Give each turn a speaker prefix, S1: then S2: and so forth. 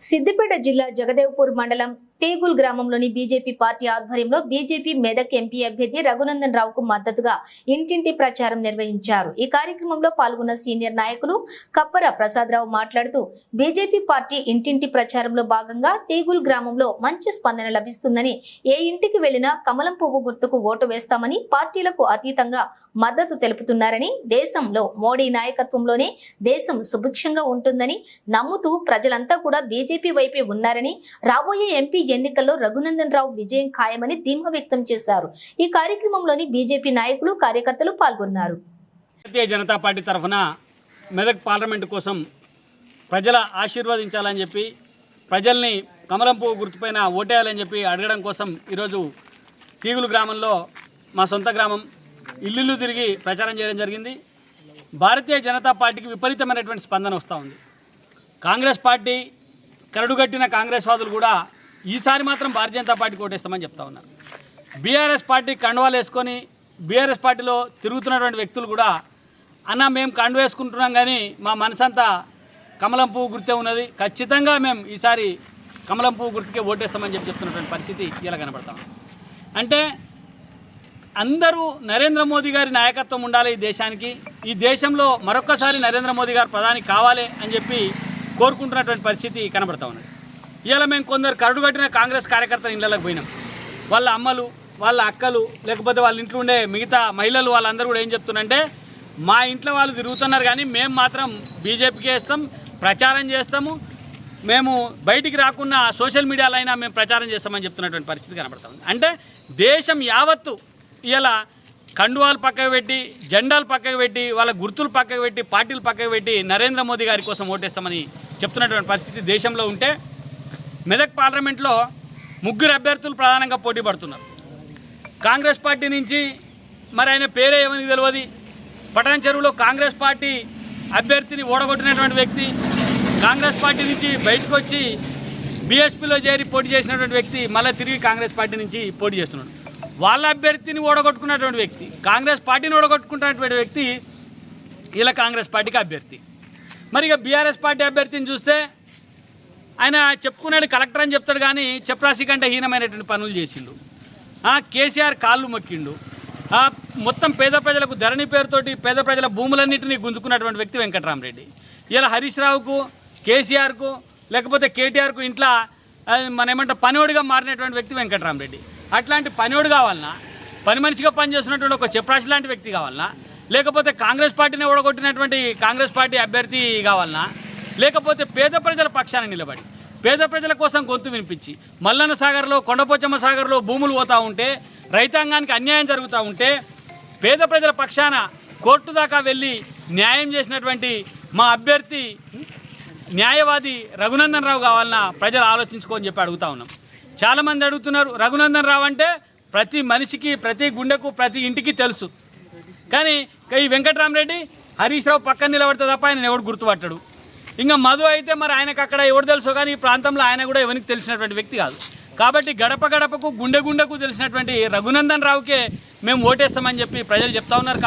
S1: సిద్దిపేట జిల్లా జగదేవ్పూర్ మండలం తేగుల్ గ్రామంలోని బీజేపీ పార్టీ ఆధ్వర్యంలో బీజేపీ మెదక్ ఎంపీ అభ్యర్థి రఘునందన్ రావుకు మద్దతుగా ఇంటింటి ప్రచారం నిర్వహించారు. ఈ కార్యక్రమంలో పాల్గొన్న సీనియర్ నాయకులు కప్పర ప్రసాదరావు మాట్లాడుతూ బీజేపీ పార్టీ ఇంటింటి ప్రచారంలో భాగంగా తేగుల్ గ్రామంలో మంచి స్పందన లభిస్తుందని ఏ ఇంటికి వెళ్ళినా కమలం పువ్వు గుర్తుకు ఓటు వేస్తామని పార్టీలకు అతీతంగా మద్దతు తెలుపుతున్నారని దేశంలో మోడీ నాయకత్వంలోనే దేశం సుభిక్షంగా ఉంటుందని నమ్ముతూ ప్రజలంతా కూడా బీజేపీ వైపే ఉన్నారని రాబోయే ఎంపీ ఎన్నికల్లో రఘునందన్ రావు విజయం ఖాయమని ధీమా వ్యక్తం చేశారు. ఈ కార్యక్రమంలోని బీజేపీ నాయకులు కార్యకర్తలు పాల్గొన్నారు.
S2: భారతీయ జనతా పార్టీ తరఫున మెదక్ పార్లమెంటు కోసం ప్రజల ఆశీర్వదించాలని చెప్పి ప్రజల్ని కమలం పువ్వు గుర్తుపైన ఓటేయాలని చెప్పి అడగడం కోసం ఈరోజు తీగులు గ్రామంలో మా సొంత గ్రామం ఇల్లు తిరిగి ప్రచారం చేయడం జరిగింది. భారతీయ జనతా పార్టీకి విపరీతమైనటువంటి స్పందన వస్తూ ఉంది. కాంగ్రెస్ పార్టీ కరడుగట్టిన కాంగ్రెస్ వాదులు కూడా ఈసారి మాత్రం భారతీయ జనతా పార్టీ ఓటేస్తామని చెప్తా ఉన్నారు బీఆర్ఎస్ పార్టీ కండువాలు వేసుకొని బీఆర్ఎస్ పార్టీలో తిరుగుతున్నటువంటి వ్యక్తులు కూడా అన్న మేము కండు వేసుకుంటున్నాం కానీ మా మనసంతా కమలం పువ్వు గుర్తే ఉన్నది. ఖచ్చితంగా మేము ఈసారి కమలం పువ్వు గుర్తుకే ఓటేస్తామని చెప్పి చెప్తున్నటువంటి పరిస్థితి ఇలా కనబడతాం అంటే అందరూ నరేంద్ర మోదీ గారి నాయకత్వం ఉండాలి ఈ దేశానికి. ఈ దేశంలో మరొక్కసారి నరేంద్ర మోదీ గారు ప్రధాని కావాలి అని చెప్పి కోరుకుంటున్నటువంటి పరిస్థితి కనబడతా ఉన్నది. ఇలా మేము కొందరు కరడుగట్టిన కాంగ్రెస్ కార్యకర్తల ఇళ్ళకి పోయినాం. వాళ్ళ అమ్మలు వాళ్ళ అక్కలు లేకపోతే వాళ్ళ ఇంట్లో ఉండే మిగతా మహిళలు వాళ్ళందరూ కూడా ఏం చెప్తున్నారంటే మా ఇంట్లో వాళ్ళు తిరుగుతున్నారు కానీ మేము మాత్రం బీజేపీకి వేస్తాం ప్రచారం చేస్తాము. మేము బయటికి రాకుండా సోషల్ మీడియాలో అయినా మేము ప్రచారం చేస్తామని చెప్తున్నటువంటి పరిస్థితి కనబడుతుంది అంటే దేశం యావత్తు ఇలా కండువాలు పక్కకు పెట్టి జెండాలు పక్కకు పెట్టి వాళ్ళ గుర్తులు పక్కకు పెట్టి పార్టీలు పక్కకు పెట్టి నరేంద్ర మోదీ గారి కోసం ఓటేస్తామని చెప్తున్నటువంటి పరిస్థితి దేశంలో ఉంటే మెదక్ పార్లమెంట్లో ముగ్గురు అభ్యర్థులు ప్రధానంగా పోటీ పడుతున్నారు. కాంగ్రెస్ పార్టీ నుంచి మరి ఆయన పేరే ఏమని తెలియదు. పటాన్ చెరువులో కాంగ్రెస్ పార్టీ అభ్యర్థిని ఓడగొట్టినటువంటి వ్యక్తి కాంగ్రెస్ పార్టీ నుంచి బయటకు వచ్చి బీఎస్పీలో చేరి పోటీ చేసినటువంటి వ్యక్తి మళ్ళీ తిరిగి కాంగ్రెస్ పార్టీ నుంచి పోటీ చేస్తున్నాడు. వాళ్ళ అభ్యర్థిని ఓడగొట్టుకున్నటువంటి వ్యక్తి కాంగ్రెస్ పార్టీని ఓడగొట్టుకున్నటువంటి వ్యక్తి ఇలా కాంగ్రెస్ పార్టీకి అభ్యర్థి. మరి ఇక బీఆర్ఎస్ పార్టీ అభ్యర్థిని చూస్తే ఆయన చెప్పుకునేది కలెక్టర్ అని చెప్తాడు కానీ చెప్రాసి కంటే హీనమైనటువంటి పనులు చేసిండు. కేసీఆర్ కాళ్ళు మొక్కిండు. మొత్తం పేద ప్రజలకు ధరణి పేరుతోటి పేద ప్రజల భూములన్నింటినీ గుంజుకున్నటువంటి వ్యక్తి వెంకటరామరెడ్డి. ఇలా హరీష్ రావుకు కేసీఆర్కు లేకపోతే కేటీఆర్కు ఇంట్లో మన ఏమంటే పనివాడిగా మారినటువంటి వ్యక్తి వెంకటరామరెడ్డి. అట్లాంటి పనివాడు కావాలన్నా పని మనిషిగా పనిచేస్తున్నటువంటి ఒక చెప్రాసి లాంటి వ్యక్తి కావాలన్నా లేకపోతే కాంగ్రెస్ పార్టీని ఓడగొట్టినటువంటి కాంగ్రెస్ పార్టీ అభ్యర్థి కావాలన్నా లేకపోతే పేద ప్రజల పక్షాన నిలబడి పేద ప్రజల కోసం గొంతు వినిపించి మల్లన్న సాగర్లో కొండపోచమ్మ సాగర్లో భూములు పోతూ ఉంటే రైతాంగానికి అన్యాయం జరుగుతూ ఉంటే పేద ప్రజల పక్షాన కోర్టు దాకా వెళ్ళి న్యాయం చేసినటువంటి మా అభ్యర్థి న్యాయవాది రఘునందన్ రావు కావాలన్నా ప్రజలు ఆలోచించుకోని చెప్పి అడుగుతా ఉన్నాం. చాలామంది అడుగుతున్నారు రఘునందన్ రావు అంటే ప్రతి మనిషికి ప్రతి గుండెకు ప్రతి ఇంటికి తెలుసు. కానీ ఈ వెంకట్రామరెడ్డి హరీష్ రావు పక్కన నిలబడితే తప్ప ఆయన ఎవడు గుర్తుపట్టడు. ఇంకా మధు అయితే మరి ఆయనకు అక్కడ ఎవడు తెలుసో కానీ ఈ ప్రాంతంలో ఆయన కూడా ఎవరికి తెలిసినటువంటి వ్యక్తి కాదు. కాబట్టి గడప గడపకు గుండె గుండెకు తెలిసినటువంటి రఘునందన్ రావుకే మేము ఓటేస్తామని చెప్పి ప్రజలు చెప్తా ఉన్నారు.